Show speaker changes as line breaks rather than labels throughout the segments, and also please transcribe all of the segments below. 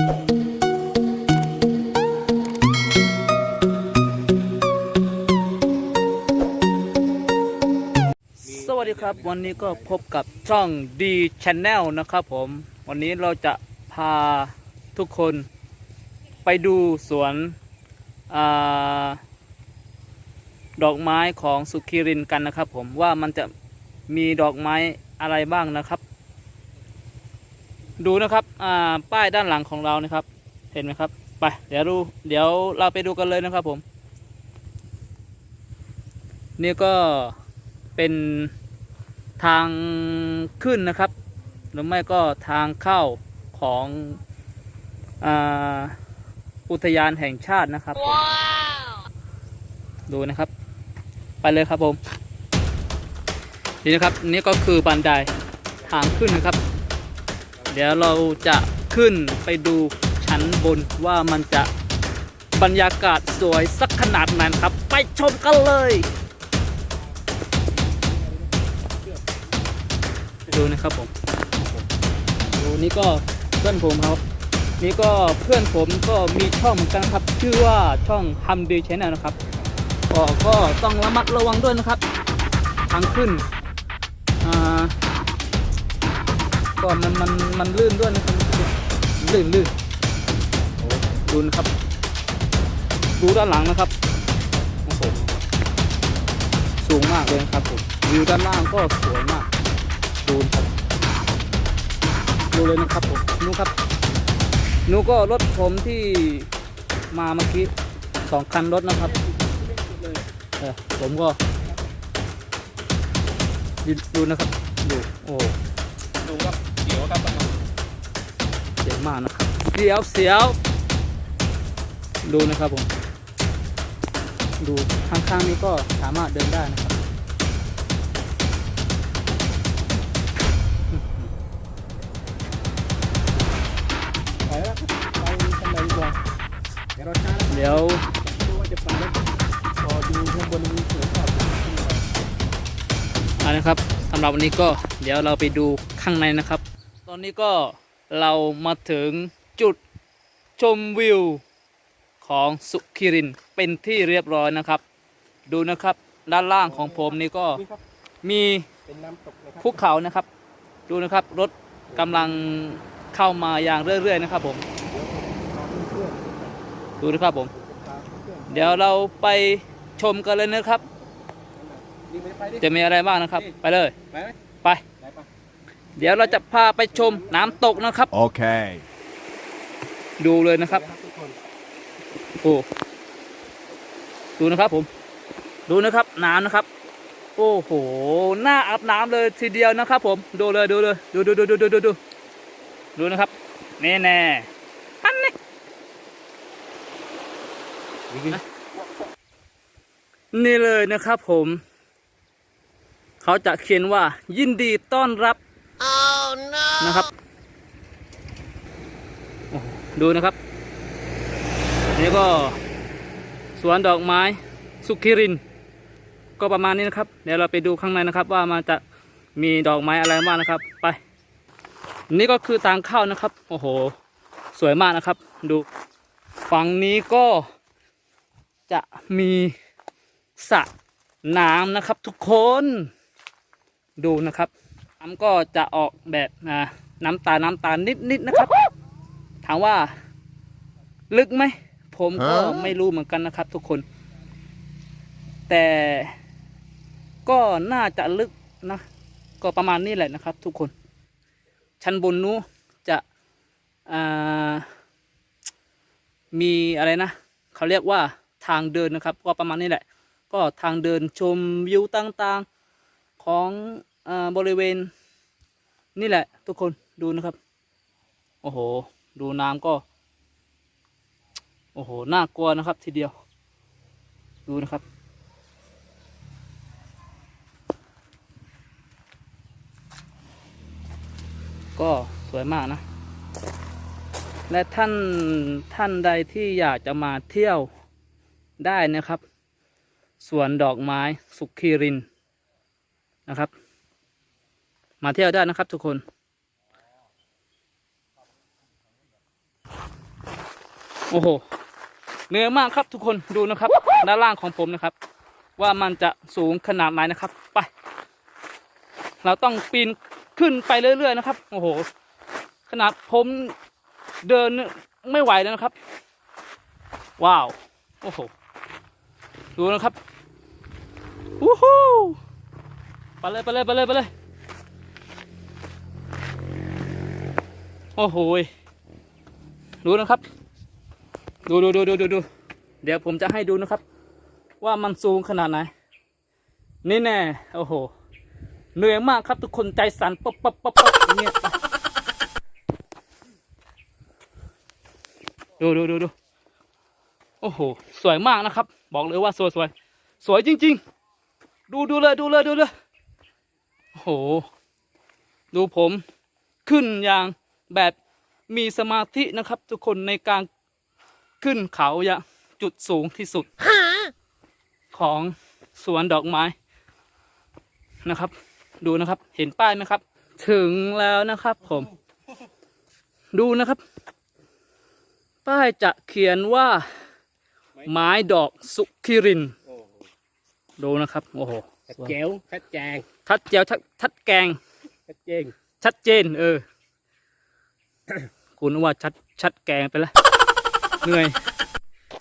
สวัสดีครับ วันนี้ก็พบกับช่อง D Channel นะครับผม วันนี้เราจะพาทุกคนไปดูสวนอดอกไม้ของสุขีรินกันนะครับผมว่ามันจะมีดอกไม้อะไรบ้างนะครับ ดูนะครับอ่าป้ายด้านหลังของเรานะครับ เห็นไหมครับ ไป เดี๋ยวดูเดี๋ยวเราไปดูกันเลยนะครับผม นี่ก็เป็นทางขึ้นนะครับ หรือไม่ก็ทางเข้าของอาอุทยานแห่งชาตินะครับผมดูนะครับ ไปเลยครับผม นี่นะครับ นี่ก็คือบันไดทางขึ้นนะครับ เดี๋ยวเราจะขึ้นไปดูชั้นบนว่ามันจะบรรยากาศสวยสักขนาดไหนครับ ไปชมกันเลย ดูนะครับผมดูนี่ก็เพื่อนผมครับ นี่ก็เพื่อนผมก็มีช่องเหมือนกันครับ ชื่อว่าช่องฮัมดีชแนลนะครับก็ก็ต้องระมัดระวังด้วยนะครับ ทางขึ้น ก็มันมันมันลื่นด้วยนะครับลื่นลื่นดูนะครับ ดูด้านหลังนะครับโอ้โหสูงมากเลยนะครับผมวิวด้านล่างก็สวยมาก ดูครับดูเลยนะครับผมนูครับนูก็รถผมที่มาเมื่อกี้สองคันรถนะครับเออผมก็ดูนะครับ มากนะครับเสียวเสียวดูนะครับผม ดูข้างๆนี้ก็สามารถเดินได้นะครับ
ไปแล้วครับไปทำไมดีกว่าเดี๋ยวเราช้าแล้ว
เดี๋ยว
ดูว่าจะไปแล้วพอดูข้างบนมีเสือขอบขึ้น
นะครับสำหรับวันนี้ก็เดี๋ยวเราไปดูข้างในนะครับ ตอนนี้ก็ เรามาถึงจุดชมวิวของสุขิรินเป็นที่เรียบร้อยนะครับ ดูนะครับด้านล่างของผมนี่ก็มีภูเขานะครับ ดูนะครับรถกำลังเข้ามาอย่างเรื่อยๆนะครับผมดูนะครับผม
เดี๋
ยวเราไปชมกันเลยนะครับ จะมีอะไรบ้างนะครับ ไปเลย
ไป
เดี๋ยวเราจะพาไปชมน้ำตกนะครับ
Okay.
ดูเลยนะครับ
ไปทุกคน
โอ้ดูนะครับผม ดูนะครับน้ำนะครับ โอ้โหหน้าอาบน้ำเลยทีเดียวนะครับ ผมดูเลยดูเลยดูดูดูดูดูดูดูดูนะครับนี่แน่อันนี้นี่เลยนะครับผม เขาจะเขียนว่ายินดีต้อนรับ นะครับดูนะครับนี่ก็สวนดอกไม้สุขิริน ก็ประมาณนี้นะครับ เดี๋ยวเราไปดูข้างในนะครับ ว่ามันจะมีดอกไม้อะไรบ้างนะครับ ไป นี่ก็คือทางเข้านะครับ โอ้โห สวยมากนะครับ ดูฝั่งนี้ก็จะมีสระน้ำนะครับทุกคน ดูนะครับ น้ำก็จะออกแบบน้ำตาน้ำตานิดๆนะครับ ถามว่า ลึกไหม ผมก็ไม่รู้เหมือนกันนะครับ ทุกคน แต่ก็น่าจะลึกนะ ก็ประมาณนี้แหละนะครับ ทุกคน ชั้นบนนู้จะมีอะไรนะ เขาเรียกว่าทางเดินนะครับ ก็ประมาณนี้แหละ ก็ทางเดินชมวิวต่างๆของ บริเวณ นี่แหละ ทุกคนดูนะครับ โอ้โห ดูน้ำก็ โอ้โห น่ากลัวนะครับ ทีเดียว ดูนะครับ ก็สวยมากนะ และท่านท่านใดที่อยากจะมาเที่ยวได้นะครับสวนดอกไม้สุขีรินนะครับ มาเที่ยวได้นะครับทุกคน โอ้โหเหนื่อยมากครับทุกคนดูนะครับ ด้านล่างของผมนะครับ ว่ามันจะสูงขนาดไหนนะครับไป เราต้องปีนขึ้นไปเรื่อยๆนะครับ โอ้โห ขนาดผมเดินไม่ไหวแล้วนะครับ ว้าว โอ้โห ดูนะครับวู้ฮู้ไปเลยไปเลยไปเลยไปเลย โอ้โหดูนะครับ ดูดูดูดูดูดูเดี๋ยวผมจะให้ดูนะครับ ว่ามันสูงขนาดไหน นี่แน่ โอ้โห เหนื่อยมากครับทุกคนใจสั่นป๊บป๊บป๊บป๊บอย่างเงี้ยดูดูดูดูโอ้โห สวยมากนะครับ บอกเลยว่าสวยสวย สวยจริง ๆ ดูดูเลยดูเลยดูเลยโอ้โห ดูผมขึ้นอย่าง แบบมีสมาธินะครับ ทุกคนในการขึ้นเขาอย่างจุดสูงที่สุดของสวนดอกไม้นะครับ ดูนะครับ เห็นป้ายไหมครับ ถึงแล้วนะครับ ผม ดูนะครับ ป้ายจะเขียนว่า ไม้ดอกสุขิริน
โอ้โห
ดูนะครับ โอ้โห
ชัดแจ๋วชัดแจง
ทัดเจียวทัดทัดแกง
ชัดเจง
ชัดเจน เออ คุนึกว่าชัดชัดแกงไปแล้วเหนื่อย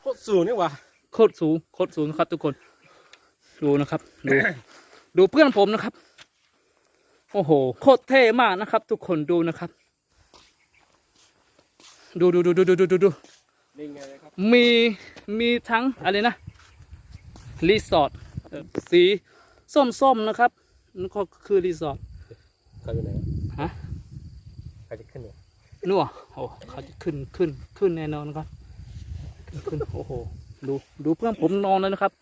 โคตรสูงนี่หว่า
โคตรสูงโคตรสูงครับทุกคน ดูนะครับ ดูดูเพื่อนผมนะครับ โอ้โห โคตรเท่มากนะครับ ทุกคนดูนะครับ ดูดูดูดูดูดูดู
นี่
มีมีทั้งอะไรนะรีสอร์ทสีส้มๆนะครับนั่นก็คือรีสอร์ท
เขาอยู่ไหน
ฮะ
ใครจะขึ้นเนี่ย
นัวโอ้เขาจะขึ้นขึ้นขึ้นแน่นอนครับขึ้นขึ้นโอ้โหดูดูเพื่อนผมนอนแล้วนะครับ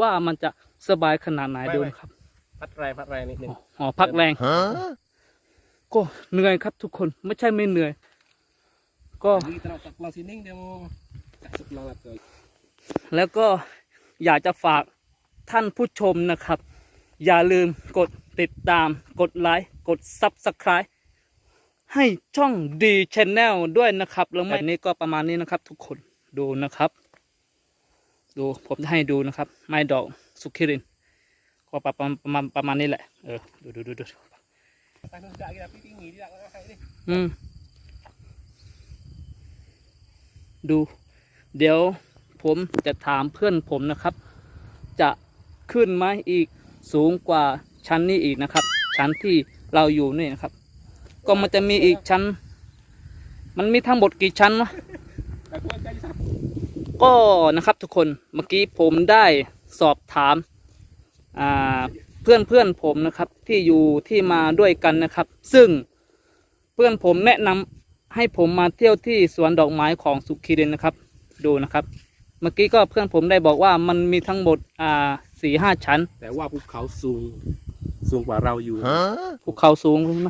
ว่ามันจะสบายขนาดไหนดูนะครับ
พัดแรงพัดแรงนิดนึง
อ๋อหอพักแรงก็เหนื่อยครับทุกคนไม่ใช่ไม่เหนื่อย ก็
นี่ตลอดจากลองซีนิ่งเดี๋ยวจากสุดลองหลับเลย
แล้วก็อยากจะฝากท่านผู้ชมนะครับ อย่าลืมกดติดตามกดไลค์กด Subscribe ให้ช่องดีชแนลด้วยนะครับ แล้วไม่นี้ก็ประมาณนี้นะครับ ทุกคนดูนะครับ ดูผมจะให้ดูนะครับ ไม้ดอกสุขิริน ก็ประมาณประมาณประมาณนี้แหละ เออ ดูดูดูดูอืมดู เดี๋ยวผมจะถามเพื่อนผมนะครับ จะขึ้นไหมอีกสูงกว่าชั้นนี้อีกนะครับ ชั้นที่เราอยู่นี่นะครับ ก็มันจะมีอีกชั้น มันมีทั้งหมดกี่ชั้นวะ
แต่พวกใจสับ
ก็นะครับทุกคนเมื่อกี้ผมได้สอบถามอ่าเพื่อนเพื่อนๆผมนะครับที่อยู่ที่มาด้วยกันนะครับ ซึ่งเพื่อนผมแนะนำให้ผมมาเที่ยวที่สวนดอกไม้ของสุขีเรนนะครับ ดูนะครับ เมื่อกี้ก็เพื่อนผมได้บอกว่ามันมีทั้งหมดอ่าสี่ห้าชั้น
แต่ว่าภูเขาสูงสูงกว่าเราอยู่
ภูเขาสูงใช่ไหม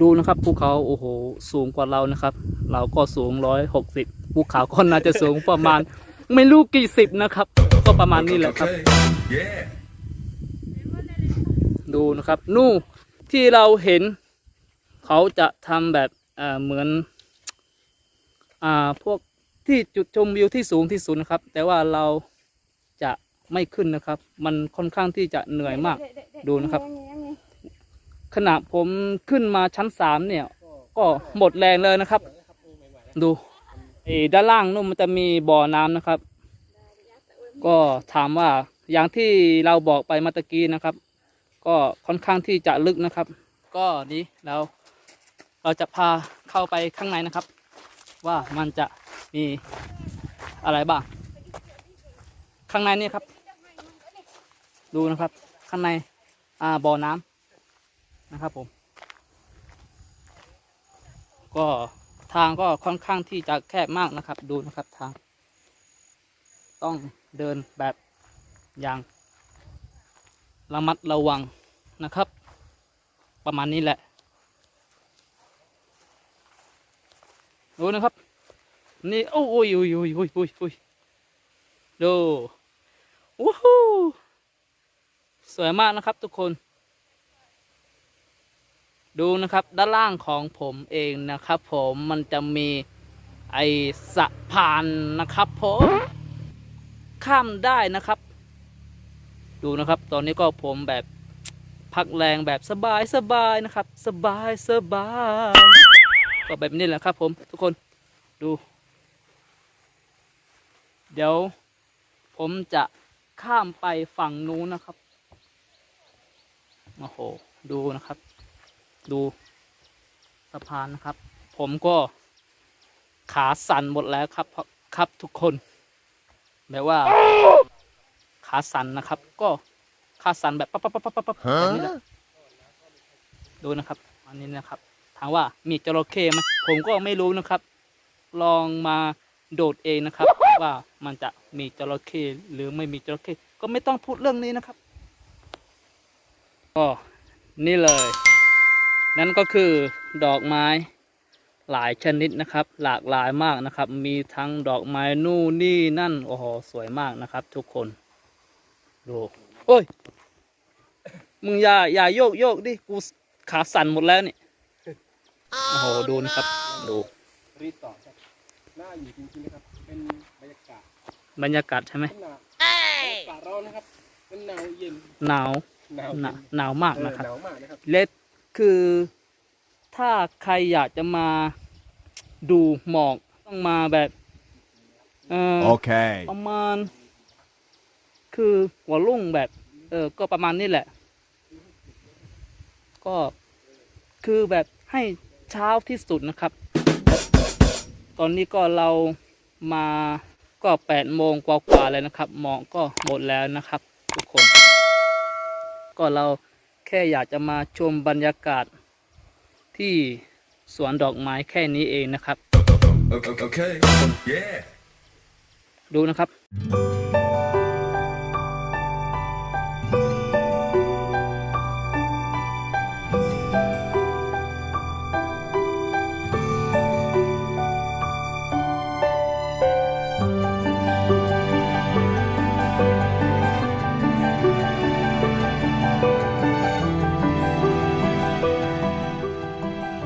ดูนะครับภูเขาโอ้โหสูงกว่าเรานะครับ เราก็สูงร้อยหกสิบภูเขาก็น่าจะสูงประมาณ ไม่รู้กี่สิบนะครับ ก็ประมาณนี้แหละครับ ดูนะครับ นู่นที่เราเห็น เขาจะทำแบบเหมือน อ่าพวกที่จุดชมวิวที่สูงที่สุดนะครับ แต่ว่าเราจะไม่ขึ้นนะครับ มันค่อนข้างที่จะเหนื่อยมากดูนะครับ ขณะผมขึ้นมาชั้นสามเนี่ย ก็หมดแรงเลยนะครับ ดูไอ้ด้านล่างนู่นมันจะมีบ่อน้ำนะครับ ก็ถามว่าอย่างที่เราบอกไปเมื่อตะกี้นะครับ ก็ค่อนข้างที่จะลึกนะครับ ก็นี้เราเราจะพาเข้าไปข้างในนะครับ ว่ามันจะมีอะไรบ้าง ข้างในนี่ครับ ดูนะครับ ข้างในอ่าบ่อน้ำ นะครับผม ก็ทางก็ค่อนข้างที่จะแคบมากนะครับ ดูนะครับทาง ต้องเดินแบบอย่างระมัดระวังนะครับ ประมาณนี้แหละดูนะครับ นี่โอ้ยโอ้ยโอ้ยโอ้ยโอ้ยโอ้ยดูวู้ฮู้สวยมากนะครับทุกคน ดูนะครับด้านล่างของผมเองนะครับ ผมมันจะมีไอสะพานนะครับ ผมข้ามได้นะครับ ดูนะครับ ตอนนี้ก็ผมแบบพักแรงแบบสบายสบายนะครับ สบายสบายก็แบบนี้แหละครับ ผมทุกคนดู เดี๋ยว ผมจะข้ามไปฝั่งนู้นนะครับโอ้โหดูนะครับ ดูสะพานนะครับ ผมก็ขาสั่นหมดแล้วครับเพราะครับทุกคนแบบว่า ขาสั่นนะครับ ก็ขาสั่นแบบปั๊บปั๊บปั๊บปั๊บปั๊บแบบนี้แหละดูนะครับ อันนี้นะครับ ถามว่ามีจระเข้ไหมผมก็ไม่รู้นะครับ ลองมาโดดเองนะครับ ว่ามันจะมีจระเข้หรือไม่มีจระเข้ก็ไม่ต้องพูดเรื่องนี้นะครับก็นี่เลย นั่นก็คือดอกไม้หลายชนิดนะครับ หลากหลายมากนะครับ มีทั้งดอกไม้นู่นนี่นั่นโอ้โหสวยมากนะครับ ทุกคนดูโอ้ยมึงอย่าอย่าโยกโยกดิกูขาสั่นหมดแล้วนี่โอ้โหดูนะครับดู
รีดต่อครับหน้าอยู่จริงๆนะครับเป็นบรรยากาศ
บรรยากาศใช่ไหม
เป็นหนาวอากาศร้อนนะครับเป็นหนาวเย็น
หนาว
หนาว
ห
เย็
นานหนาวมาก
เออ
นะครับ
หนาวมากนะครับ
เล็ด คือถ้าใครอยากจะมาดูหมอกต้องมาแบบเออ
Okay.
ประมาณ คือหัวรุ่งแบบ เออก็ประมาณนี้แหละ ก็คือแบบให้เช้าที่สุดนะครับ ตอนนี้ก็เรามาก็แปดโมงกว่าๆเลยนะครับหมอกก็หมดแล้วนะครับ ทุกคน ก็เราแค่อยากจะมาชมบรรยากาศที่สวนดอกไม้แค่นี้เองนะครับ
Okay. okay. Yeah.
ดูนะครับ